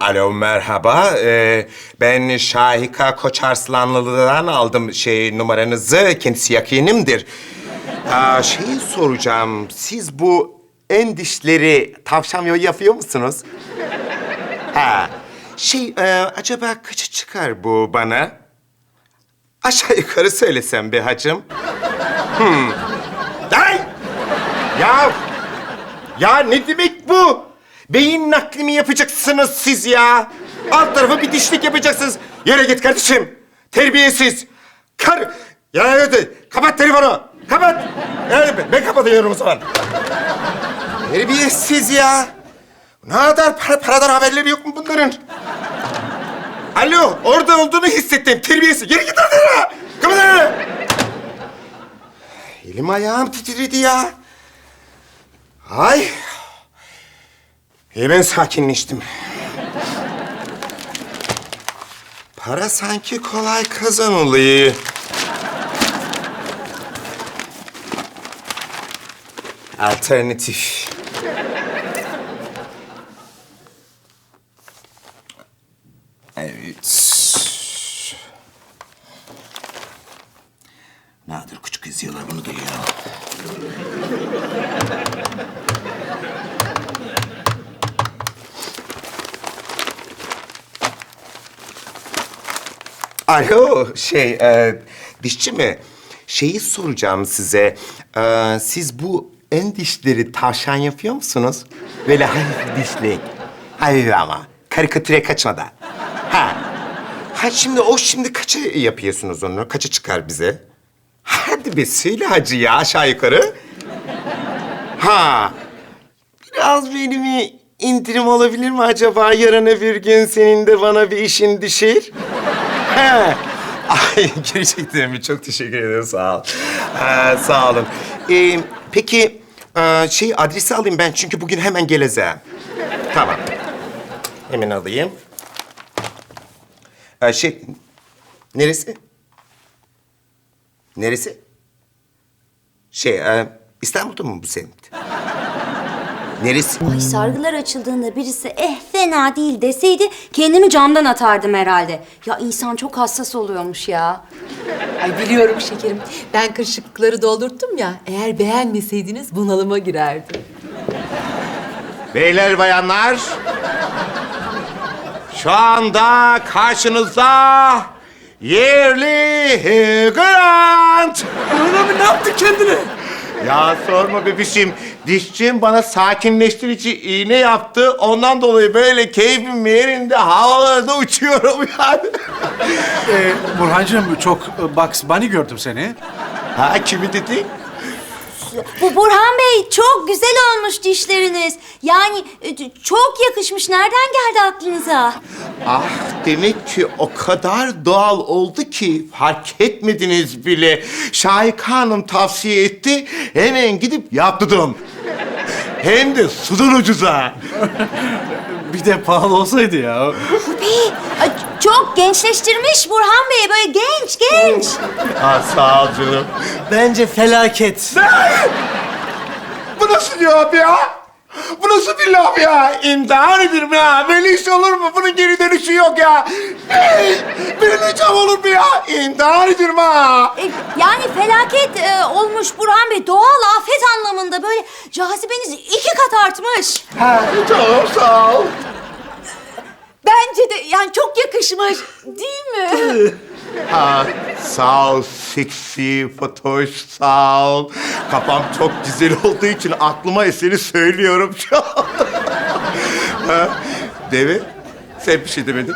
Alo merhaba. Ee, ben Şahika Koçarslanlı'dan aldım şey numaranızı. Kendisi yakinimdir. Aa, şeyi soracağım. Siz bu en dişleri tavşan yolu yapıyor musunuz? Ha. Şey e, acaba kaçı çıkar bu bana? Aşağı yukarı söylesem be hacım. Hmm. Ay! Ya! Ya ne demek bu? Beyin nakli mi yapacaksınız siz ya? Alt tarafı bir dişlik yapacaksınız. Yere git kardeşim. Terbiyesiz. Kar... Ya hadi kapat telefonu. Kapat. Yani ben, kapatıyorum o zaman. Terbiyesiz ya. Ne kadar para, paradan haberleri yok mu bunların? Alo, orada olduğunu hissettim. Terbiyesiz. Geri git oradan. Kapat onu. Elim ayağım titredi ya. Ay. Hemen sakinleştim. Para sanki kolay kazanılıyor. Alternatif. Evet. Alo, şey, e, dişçi mi? Şeyi soracağım size. E, siz bu en dişleri tavşan yapıyor musunuz? Böyle hafif dişlik. Hafif ama. Karikatüre kaçmadan. Ha. Ha şimdi o şimdi kaça yapıyorsunuz onu? Kaça çıkar bize? Hadi be söyle hacı ya aşağı yukarı. Ha. Biraz benim indirim olabilir mi acaba? Yarın öbür gün senin de bana bir işin düşer. Ay gerçekten mi? Çok teşekkür ederim. Sağ ol. Ha, sağ olun. Ee, peki e, şey adresi alayım ben çünkü bugün hemen geleceğim. Tamam. Hemen alayım. Ee, şey neresi? Neresi? Şey e, İstanbul'da mı bu semt? Neresi? Ay sargılar açıldığında birisi eh fena değil deseydi kendimi camdan atardım herhalde. Ya insan çok hassas oluyormuş ya. Ay biliyorum şekerim. Ben kırışıklıkları doldurttum ya. Eğer beğenmeseydiniz bunalıma girerdim. Beyler bayanlar. Şu anda karşınızda yerli Grant. Abi ne yaptı kendine? Ya sorma bebişim. Dişçim bana sakinleştirici iğne yaptı. Ondan dolayı böyle keyfim yerinde havalarda uçuyorum yani. Ee, Burhancığım çok e, Bugs Bunny gördüm seni. Ha kimi dedi? Bu Burhan Bey çok güzel olmuş dişleriniz. Yani e, çok yakışmış. Nereden geldi aklınıza? Ah demek ki o kadar doğal oldu ki fark etmediniz bile. Şahika Hanım tavsiye etti. Hemen gidip yaptırdım. Hem de sudan ucuza. Bir de pahalı olsaydı ya. Bey, ay, çok gençleştirmiş Burhan Bey. Böyle genç genç. Ah sağ ol canım. Bence felaket. Bu nasıl cevap ya? Bu nasıl bir laf ya? İmtihan ederim ya. Böyle iş olur mu? Bunun geri dönüşü yok ya. Hey! Benim hocam olur mu ya? İmtihan ederim ha. E, yani felaket e, olmuş Burhan Bey. Doğal afet anlamında böyle cazibeniz iki kat artmış. Ha, tamam sağ ol. Bence de yani çok yakışmış. Değil mi? Ha, sağ ol seksi Fatoş sağ ol. Kafam çok güzel olduğu için aklıma eseri söylüyorum şu an. ha, Deve sen bir şey demedin.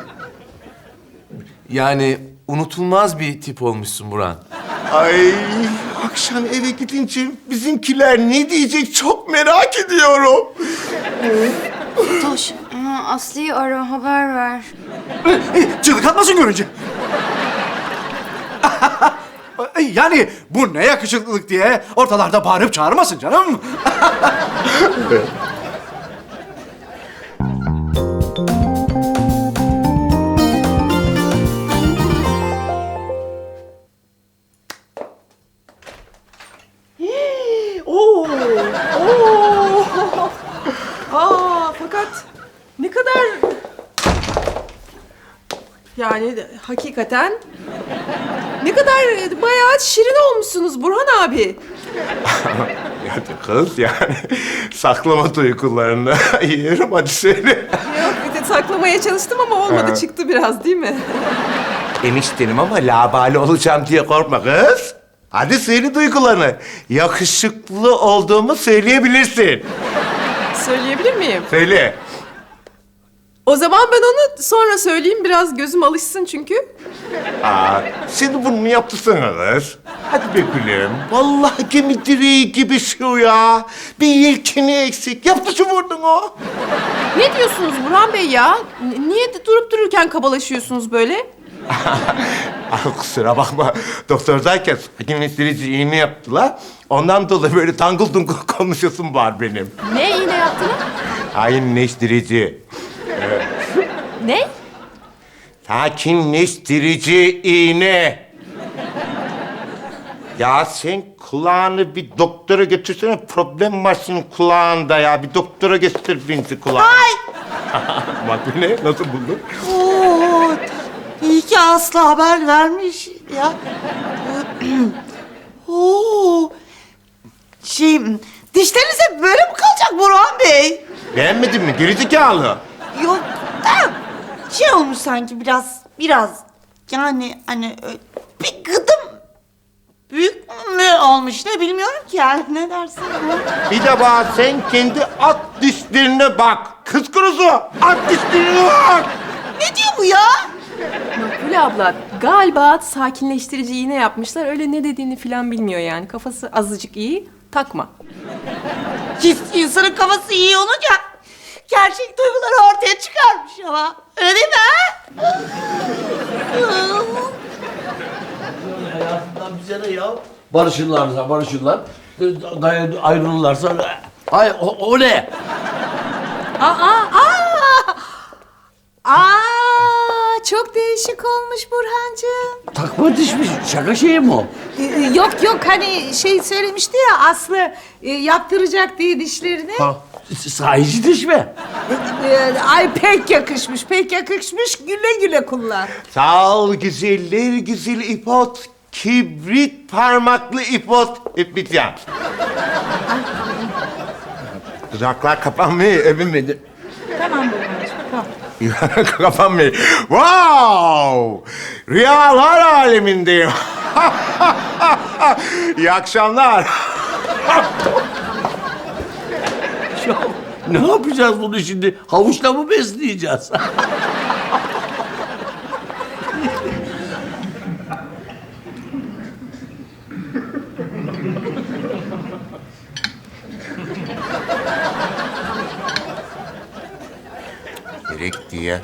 Yani unutulmaz bir tip olmuşsun Burhan. Ay akşam eve gidince bizimkiler ne diyecek çok merak ediyorum. Toş, Aslı'yı ara haber ver. Çığlık atmasın görünce. Yani bu ne yakışıklılık diye ortalarda bağırıp çağırmasın canım. Oo! Oo! Aa, fakat ne kadar. Yani hakikaten... Ne kadar bayağı şirin olmuşsunuz Burhan abi. Yani kız yani saklama duygularını yiyorum hadi söyle. Yok bir de saklamaya çalıştım ama olmadı. Çıktı biraz değil mi? Eniştenim ama labali olacağım diye korkma kız. Hadi söyle duygularını. Yakışıklı olduğumu söyleyebilirsin. Söyleyebilir miyim? Söyle. O zaman ben onu sonra söyleyeyim. Biraz gözüm alışsın çünkü. Aa, şimdi bunu kız? Hadi be gülüm. Vallahi gemi direği gibi şu ya. Bir yelkeni eksik. Yaptı şu vurdun o. Ne diyorsunuz Burhan Bey ya? N- Niye de durup dururken kabalaşıyorsunuz böyle? Ah, kusura bakma. Doktordayken sakinleştirici iğne yaptılar. Ondan dolayı böyle tangıl tungul konuşuyorsun var benim. Ne iğne yaptınız? Sakinleştirici. Ne? Sakinleştirici iğne. Ya sen kulağını bir doktora götürsene. Problem var senin kulağında ya. Bir doktora götür binti kulağını. Ay! Bak bu ne? Nasıl buldun? Oo, iyi ki Aslı haber vermiş ya. Oo, şey, dişleriniz hep böyle mi kalacak Burhan Bey? Beğenmedin mi? Gerizekalı. Şey olmuş sanki biraz, biraz yani hani bir gıdım büyük mü olmuş ne bilmiyorum ki yani ne dersin? Bir de bak sen kendi at dişlerine bak. Kız kurusu. At dişlerine bak. Ne diyor bu ya? Makbule abla galiba sakinleştirici iğne yapmışlar. Öyle ne dediğini falan bilmiyor yani. Kafası azıcık iyi. Takma. Hiç insanın kafası iyi olunca gerçek duyguları ortaya çıkarmış ama. Öyle değil mi ha? Hayatından bize ne ya? Barışırlarsa barışırlar. Gayet ayrılırlarsa... Ay o, o ne? Aa, aa! Aa, çok değişik olmuş Burhancığım. Takma dişmiş. Şaka şeyi mi o? Ee, Yok yok hani şey söylemişti ya Aslı e, yaptıracak diye dişlerini. Ha. Sahici diş mi? Ay pek yakışmış pek yakışmış güle güle kullan. Sağ ol güzeller güzel ipot. Kibrit parmaklı ipot. İpmityan. Dudaklar kapanmıyor, öpünmedi. Tamam Burhan'cığım tamam. kapanmıyor. Wow! Rüyalar alemindeyim. İyi akşamlar. Ya, ne yapacağız bunu şimdi? Havuçla mı besleyeceğiz? Gerek diye.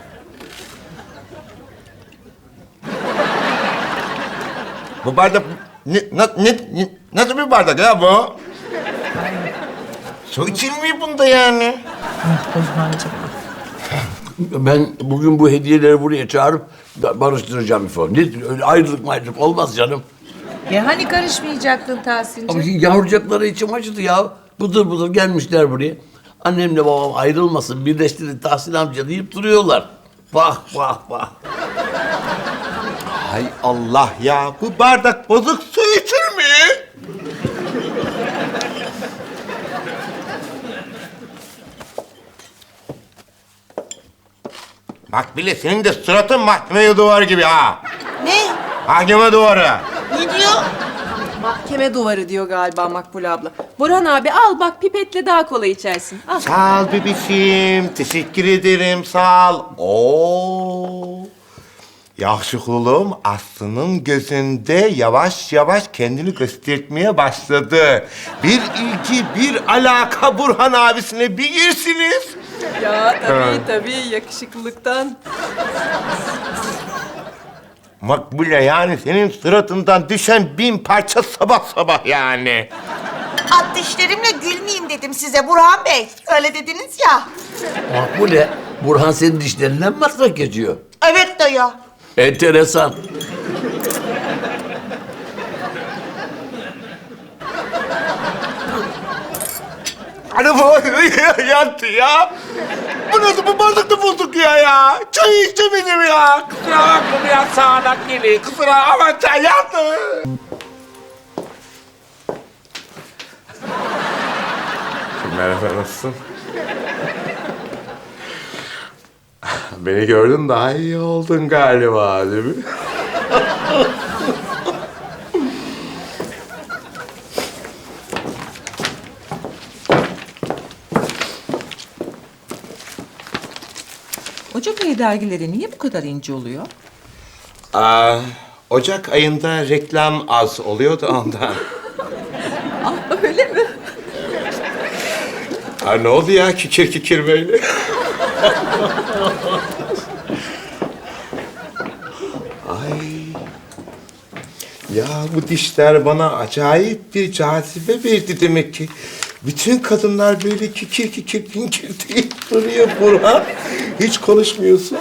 Bu bardak ne, na- ne, ne- nasıl bir bardak ya bu? Su içilmiyor bunda yani. ben bugün bu hediyeleri buraya çağırıp barıştıracağım falan. Ne, öyle ayrılık mayrılık olmaz canım. Ya hani karışmayacaktın Ama Tahsin'cim? yavrucakları içim acıdı ya. Bıdır bıdır gelmişler buraya. Annemle babam ayrılmasın, birleştirin Tahsin amca deyip duruyorlar. Bak bak bak. Hay Allah ya bu bardak bozuk su içir mi? Bak bile senin de suratın mahkeme duvarı gibi ha. Ne? Mahkeme duvarı. Ne diyor? Mahkeme duvarı diyor galiba Makbule abla. Burhan abi al bak pipetle daha kolay içersin. Al. Sağ ol bebişim. Teşekkür ederim. Sağ ol. Oo. Yakışıklılığım Aslı'nın gözünde yavaş yavaş kendini göstermeye başladı. Bir ilgi, bir alaka Burhan abisine bir girsiniz. Ya tabii tabii yakışıklılıktan. Makbule yani senin suratından düşen bin parça sabah sabah yani. At dişlerimle gülmeyeyim dedim size Burhan Bey. Öyle dediniz ya. Bak bu ne? Burhan senin dişlerinden mi matrak geçiyor? Evet dayı. Enteresan. Araba yattı ya. Bu nasıl bu bardakta bulduk ya ya. Çay içemedim ya. Kusura bakma ya sağanak geliyor. Kusura ama çay yattı. Merhaba, nasılsın? Beni gördün daha iyi oldun galiba değil mi? Ocak ayı dergileri niye bu kadar ince oluyor? Aa, Ocak ayında reklam az oluyordu ondan. Öyle mi? Ha, ne oldu ya kikir kikir böyle? Ay. Ya bu dişler bana acayip bir cazibe verdi demek ki. Bütün kadınlar böyle kikir kikir kinkir deyip duruyor Burhan. Hiç konuşmuyorsun.